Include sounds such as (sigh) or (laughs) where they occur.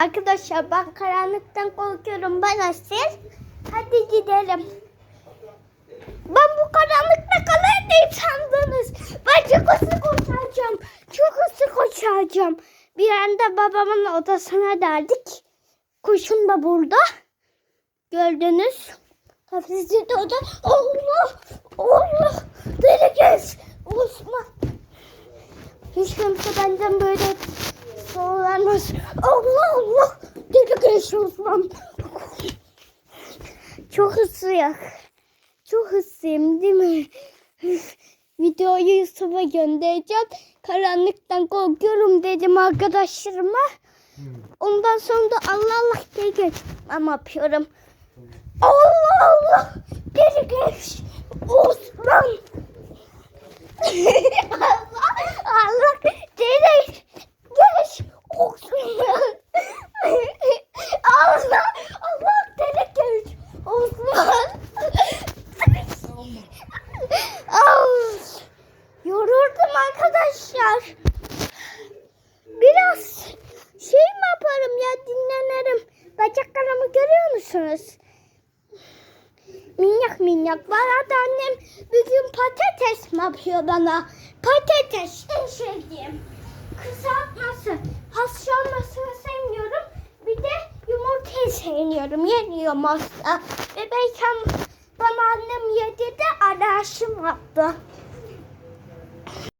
Arkadaşlar ben karanlıktan korkuyorum. Ben Asil. Hadi gidelim. Ben bu karanlıkta kalır diye sandınız. Ben çok hızlı koşacağım. Çok hızlı koşacağım. Bir anda babamın odasına derdik. Kuşum da burada. Gördünüz. Hafizli de oda. Allah! Allah! Deli! Osman! Hiç kimse benden böyle sorulanmaz. Allah Allah! Deli gez Osman! Çok hızlıyım. Çok hızlıyım değil mi? Videoyu Yusuf'a göndereceğim. Karanlıktan korkuyorum dedim arkadaşlarıma. Ondan sonra da Allah Allah diye ama yapıyorum. Allah Allah! Geri geç! Osman! (laughs) Allah! Allah! Geri geç! Osman! Allah! Allah! Geri geç! Osman! Av! Yoruldum arkadaşlar. Biraz şey mi yaparım ya dinlenirim. Bacaklarımı görüyor musunuz? Minyak minyak. Bana da annem bugün patates mi yapıyor bana? Patates en sevdiğim. Kısaltması, haşlanmasını sevmiyorum. Bir de yumurtayı sevmiyorum. Yeniyorum asla. Bebekken bana annem yedirdi, araşım yaptı.